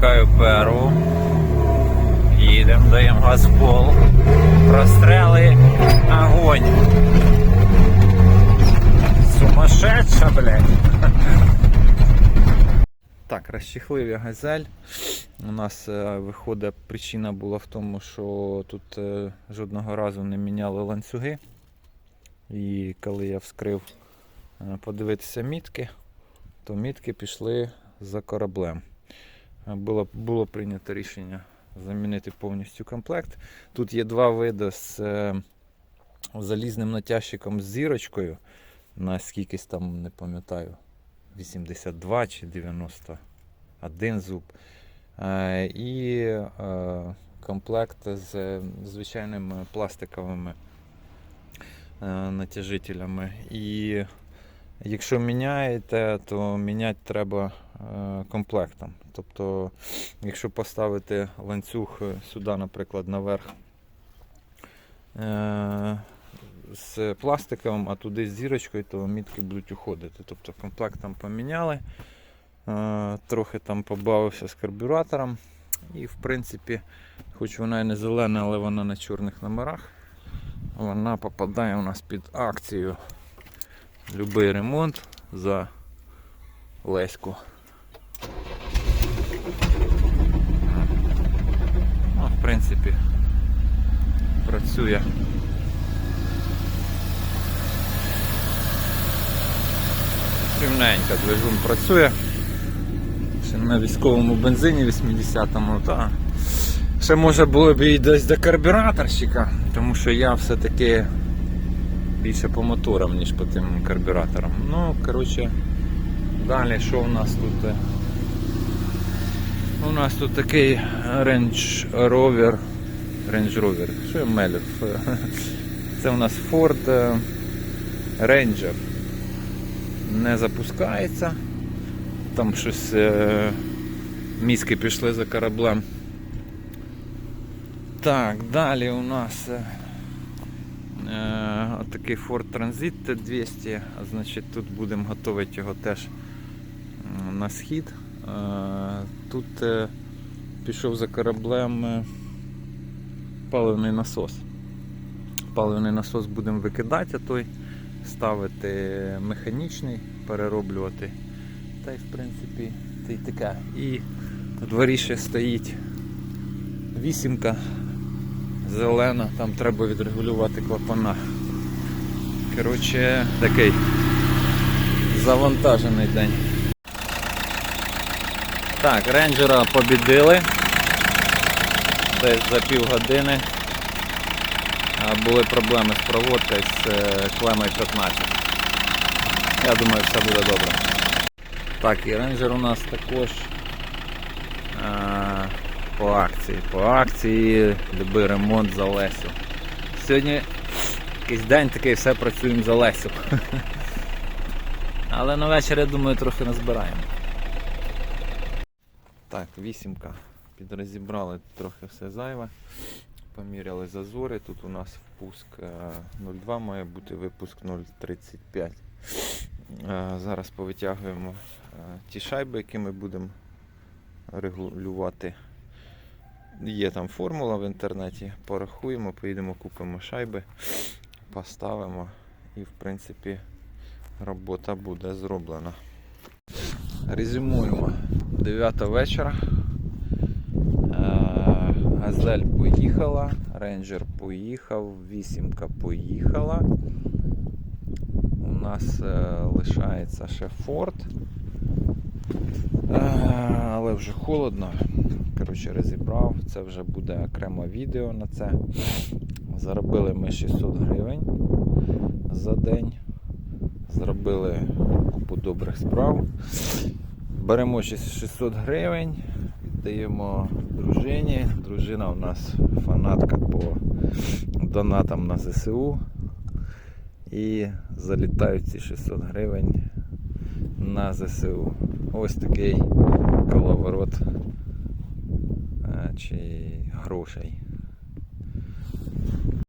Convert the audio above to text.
Вмикаю перву. Їдемо, даємо газ в пол. Прострели. Огонь. Сумасшедша, блядь. Так, розчехлив я газель. У нас е, виходить, причина була в тому, що тут е, жодного разу не міняли ланцюги. І коли я вскрив е, подивитися мітки, то мітки пішли за кораблем. Було, було прийнято рішення замінити повністю комплект. Тут є два види з е, залізним натяжчиком з зірочкою. На скількись там, не пам'ятаю, 82 чи 91 зуб. Е, І е, комплект з звичайними пластиковими натяжителями. І якщо міняєте, то міняти треба комплектом. Тобто, якщо поставити ланцюг е, сюди, наприклад, наверх е, з пластиковим, а туди з зірочкою, то мітки будуть уходити. Тобто комплект там поміняли, е, трохи там побавився з карбюратором. І в принципі, хоч вона і не зелена, але вона на чорних номерах, вона попадає у нас під акцію. Любий ремонт за Леську. Ну, в принципі, працює. Рівненько двигун працює. Ще на військовому бензині 80-му, та ще може було б і десь до карбюраторщика, тому що я все-таки більше по моторам, ніж по тим карбюраторам. Ну, коротше, далі що у нас тут? У нас тут такий Range Rover. Range Rover. Що я мелю? Це у нас Ford е, Ranger. Не запускається. Там щось е, мізки пішли за кораблем. Так, далі у нас е, отакий Ford Transit T200. Значить, тут будемо готувати його теж на схід. Тут пішов за кораблем паливний насос. Паливний насос будемо викидати, а той ставити механічний, перероблювати. Та й в принципі та й таке. І на дворі ще стоїть вісімка зелена, там треба відрегулювати клапана. Коротше, такий завантажений день. Так, рейнджера побідили. Десь за півгодини. Були проблеми з проводкою з е, клемою 15. Я думаю, все буде добре. Так, і рейнджер у нас також а, по акції. По акції любий ремонт за Лесю. Сьогодні якийсь день такий, все працюємо за Лесю. Але на вечір, я думаю, трохи назбираємо. Так, вісімка. Підрозібрали трохи все зайве. Поміряли зазори. Тут у нас впуск е, 0,2 має бути випуск 0,35. Е, Зараз повитягуємо е, ті шайби, які ми будемо регулювати. Є там формула в інтернеті, порахуємо, поїдемо, купимо шайби, поставимо і в принципі робота буде зроблена. Резюмуємо. 9 вечора. Газель поїхала, рейнджер поїхав, вісімка поїхала. У нас е, лишається ще Форд. Е, але вже холодно. Коротше, розібрав. Це вже буде окремо відео на це. Заробили ми 600 гривень за день. Зробили купу добрих справ. Беремо ще 600 гривень, віддаємо дружині. Дружина у нас фанатка по донатам на ЗСУ. І залітають ці 600 гривень на ЗСУ. Ось такий коловорот е, чи грошей.